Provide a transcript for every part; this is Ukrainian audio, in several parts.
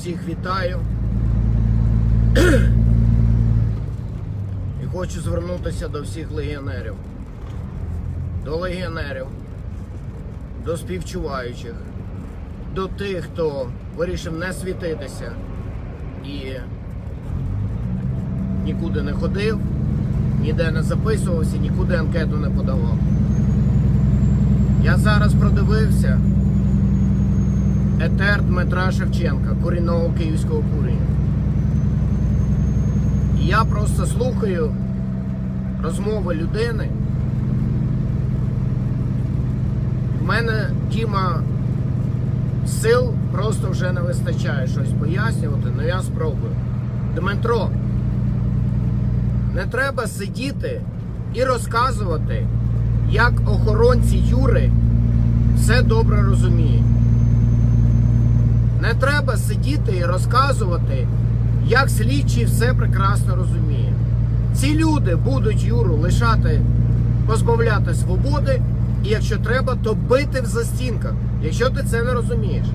всіх вітаю. І хочу звернутися до всіх легіонерів. До легіонерів, до співчуваючих, до тих, хто вирішив не світитися і нікуди не ходив, ніде не записувався, нікуди анкету не подавав. Я зараз продивився етер Дмитра Шевченка, корінного київського курення. І я просто слухаю розмови людини. В мене Тіма сил просто вже не вистачає щось пояснювати, але я спробую. Дмитро, не треба сидіти і розказувати, як охоронці Юри все добре розуміють. Не треба сидіти і розказувати, як слідчий все прекрасно розуміє. Ці люди будуть Юру лишати, позбавляти свободи, і якщо треба, то бити в застінках, якщо ти це не розумієш.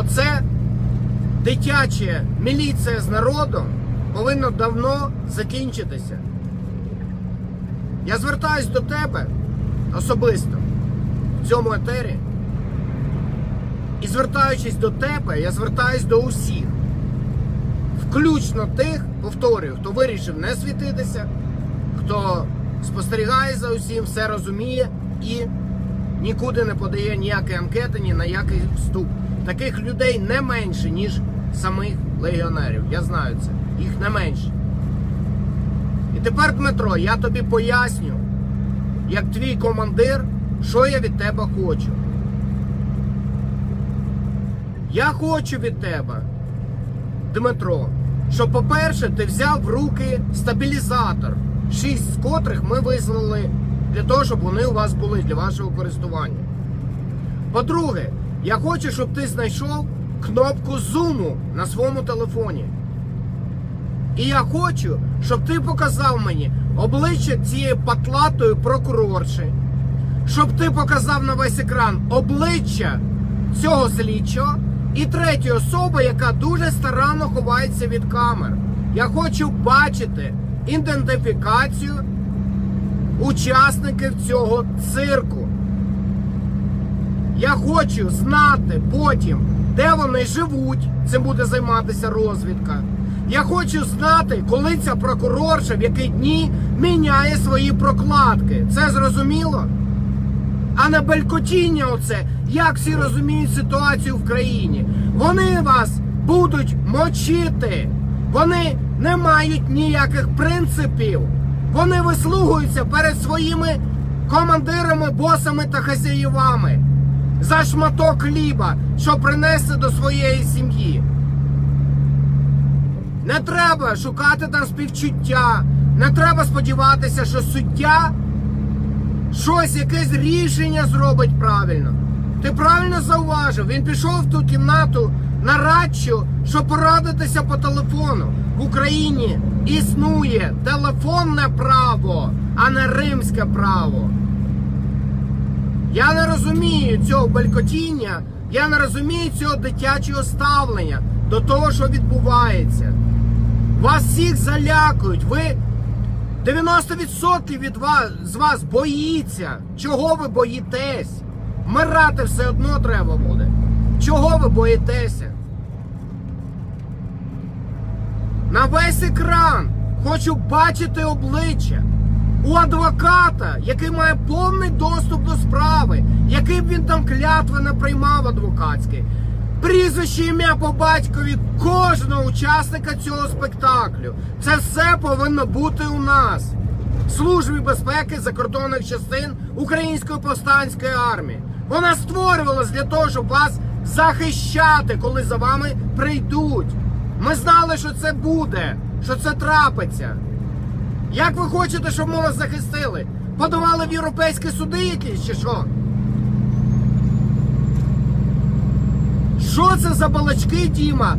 Оце дитяча міліція з народом повинно давно закінчитися. Я звертаюсь до тебе особисто в цьому етері. І звертаючись до тебе, я звертаюсь до усіх. Включно тих, повторюю, хто вирішив не світитися, хто спостерігає за усім, все розуміє і нікуди не подає ніякі анкети, ні на який вступ. Таких людей не менше, ніж самих легіонерів. Я знаю це. Їх не менше. І тепер, Дмитро, я тобі поясню, як твій командир, що я від тебе хочу. Я хочу від тебе, Дмитро, щоб, по-перше, ти взяв в руки стабілізатор, шість з котрих ми вислали для того, щоб вони у вас були для вашого користування. По-друге, я хочу, щоб ти знайшов кнопку зуму на своєму телефоні. І я хочу, щоб ти показав мені обличчя цієї патлатої прокурорші, щоб ти показав на весь екран обличчя цього слідчого і третьої особи, яка дуже старанно ховається від камер. Я хочу бачити ідентифікацію учасників цього цирку. Я хочу знати потім, де вони живуть. Цим буде займатися розвідка. Я хочу знати, коли ця прокурорша в які дні міняє свої прокладки. Це зрозуміло? А на белькотіння оце, як всі розуміють ситуацію в країні. Вони вас будуть мочити. Вони не мають ніяких принципів. Вони вислугуються перед своїми командирами, босами та хазяївами за шматок хліба, що принести до своєї сім'ї. Не треба шукати там співчуття, не треба сподіватися, що суддя щось, якесь рішення зробить правильно. Ти правильно зауважив, він пішов в ту кімнату на радчу, щоб порадитися по телефону. В Україні існує телефонне право, а не римське право. Я не розумію цього белькотіння, я не розумію цього дитячого ставлення до того, що відбувається. Вас всіх залякують. Ви 90% від вас з вас боїться. Чого ви боїтесь? Мирати все одно треба буде. Чого ви боїтеся? На весь екран хочу бачити обличчя у адвоката, який має повний доступ до справи, який він там клятви не приймав адвокатський. Прізвище ім'я по батькові кожного учасника цього спектаклю. Це все повинно бути у нас. Службі безпеки закордонних частин Української повстанської армії. Вона створювалась для того, щоб вас захищати, коли за вами прийдуть. Ми знали, що це буде, що це трапиться. Як ви хочете, щоб ми вас захистили? Подавали в європейські суди якісь чи що? Що це за балачки, Діма?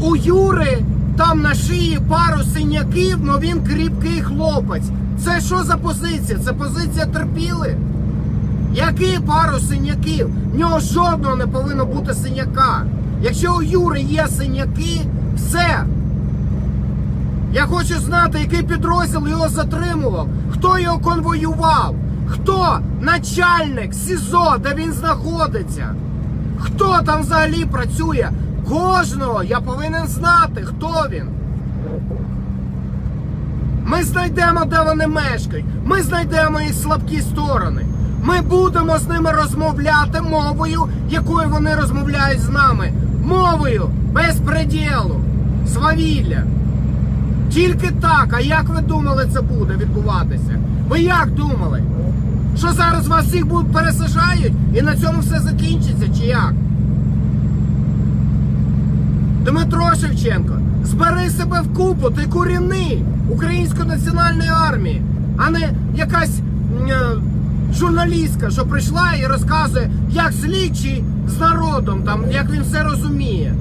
У Юри там на шиї пару синяків, але він кріпкий хлопець. Це що за позиція? Це позиція терпіли? Які пару синяків? В нього жодного не повинно бути синяка. Якщо у Юри є синяки, все. Я хочу знати, який підрозділ його затримував, хто його конвоював, хто начальник СІЗО, де він знаходиться, хто там взагалі працює. Кожного я повинен знати, хто він. Ми знайдемо, де вони мешкають. Ми знайдемо їх слабкі сторони. Ми будемо з ними розмовляти мовою, якою вони розмовляють з нами. Мовою безпреділу, свавілля. Тільки так. А як ви думали, це буде відбуватися? Ви як думали? Що зараз вас всіх пересажають і на цьому все закінчиться, чи як? Дмитро Шевченко, збери себе в купу, ти корінний Української національної армії, а не якась е, журналістка, що прийшла і розказує, як слідчий з народом, там, як він все розуміє.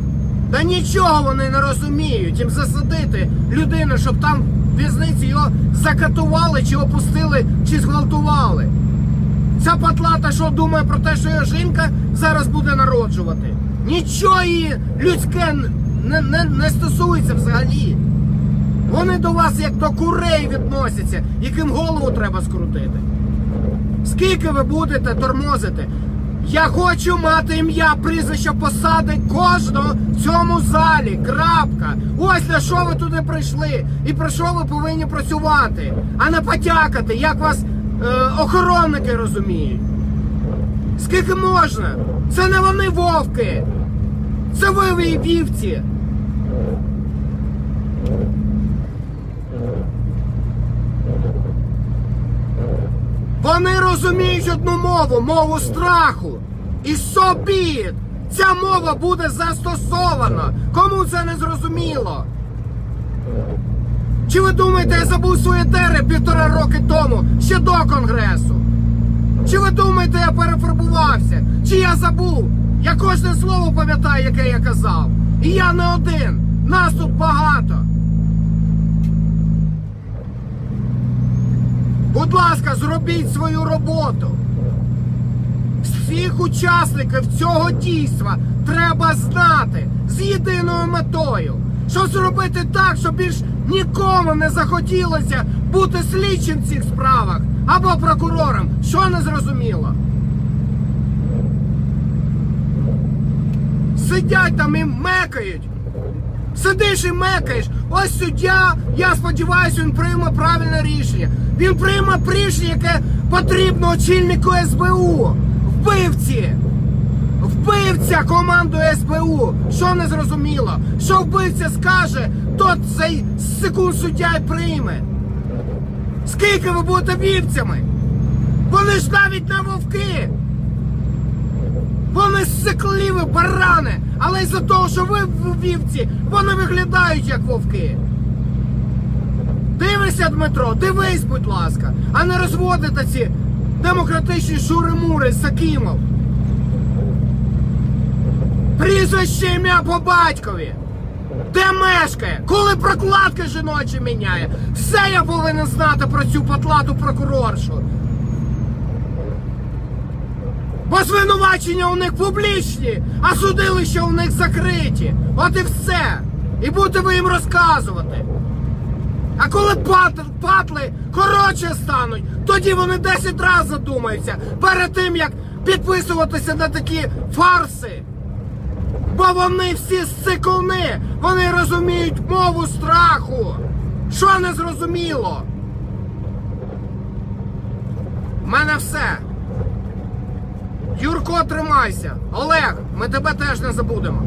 Та нічого вони не розуміють. Їм засадити людину, щоб там в в'язниці його закатували, чи опустили, чи зґвалтували. Ця патлата, що думає про те, що його жінка зараз буде народжувати. Нічого її людське не, не, не стосується взагалі. Вони до вас як до курей відносяться, яким голову треба скрутити. Скільки ви будете тормозити? Я хочу мати ім'я, прізвище, посади кожного в цьому залі. Крапка. Ось для що ви туди прийшли. І про що ви повинні працювати, а не потякати, як вас е, охоронники розуміють. Скільки можна? Це не вони вовки. Це ви вівці. Вони розуміють одну мову, мову страху. І собі ця мова буде застосована. Кому це не зрозуміло? Чи ви думаєте, я забув свої тери півтора роки тому, ще до конгресу? Чи ви думаєте, я перефарбувався? Чи я забув? Я кожне слово пам'ятаю, яке я казав. І я не один. Нас тут багато. Будь ласка, зробіть свою роботу. Всіх учасників цього дійства треба знати з єдиною метою, щоб зробити так, щоб більш нікому не захотілося бути слідчим в цих справах або прокурором. Що не зрозуміло? Сидять там і мекають. Сидиш і мекаєш. Ось суддя, я сподіваюся, він прийме правильне рішення. Він прийме рішення, яке потрібно очільнику СБУ. Вбивці. Вбивця команду СБУ. Що не зрозуміло? Що вбивця скаже, то цей секунд суддя й прийме. Скільки ви будете вівцями? Вони ж навіть не вовки. Вони сикливі барани, але із-за того, що ви в вівці, вони виглядають як вовки. Дивися, Дмитро, дивись, будь ласка, а не розводите ці демократичні шури-мури з Сакімов. Прізвище ім'я по батькові. Де мешкає? Коли прокладки жіночі міняє? Все я повинен знати про цю потлату прокуроршу. Бо звинувачення у них публічні, а судилища у них закриті. От і все. І будете ви їм розказувати. А коли патли коротше стануть, тоді вони 10 разів задумаються перед тим, як підписуватися на такі фарси. Бо вони всі сикуни, вони розуміють мову страху. Що не зрозуміло? В мене все. Юрко, тримайся. Олег, ми тебе теж не забудемо.